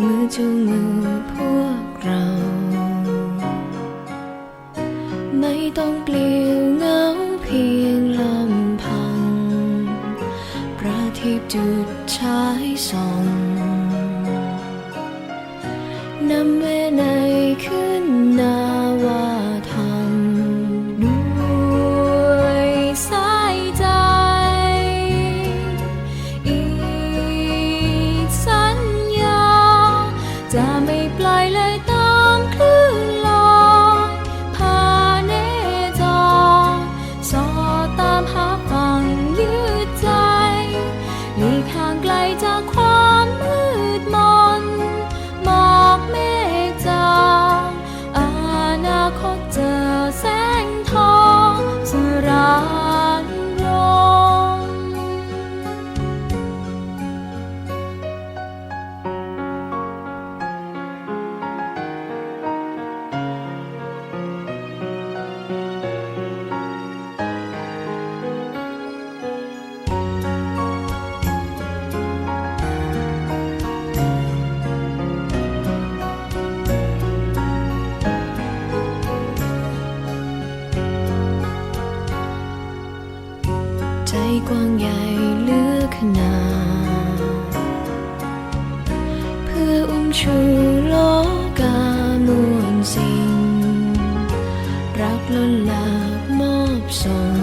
มือจูงมือพวกเรา ไม่ต้องเปลี่ยวเงาเพียงลำพังประทิพจุดฉายส่องนำ ใจกว้างใหญ่เลือกขนาเพื่ออุ้มชูโลกามวลสิ่ง รักล้นหลากมอบส่ง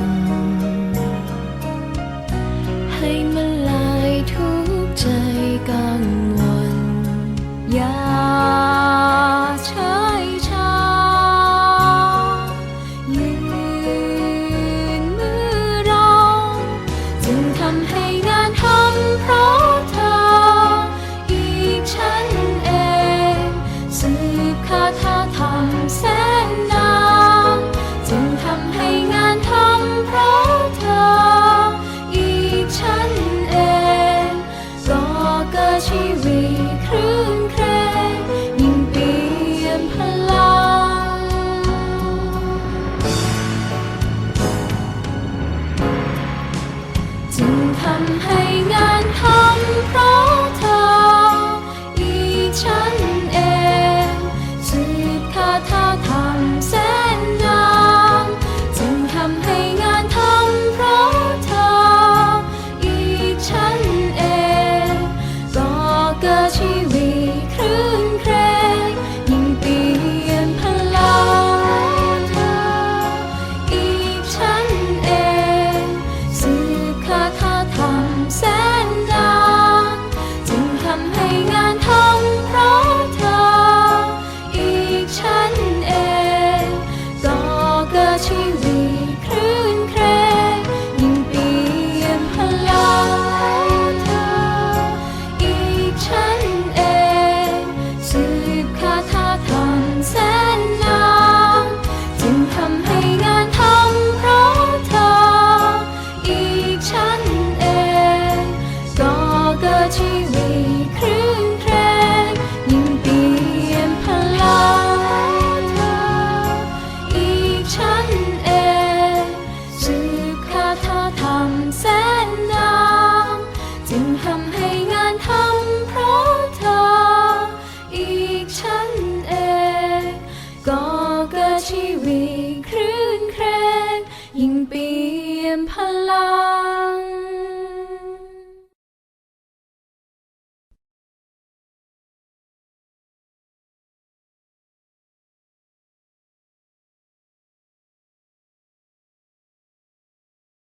จึงทำให้ง่าย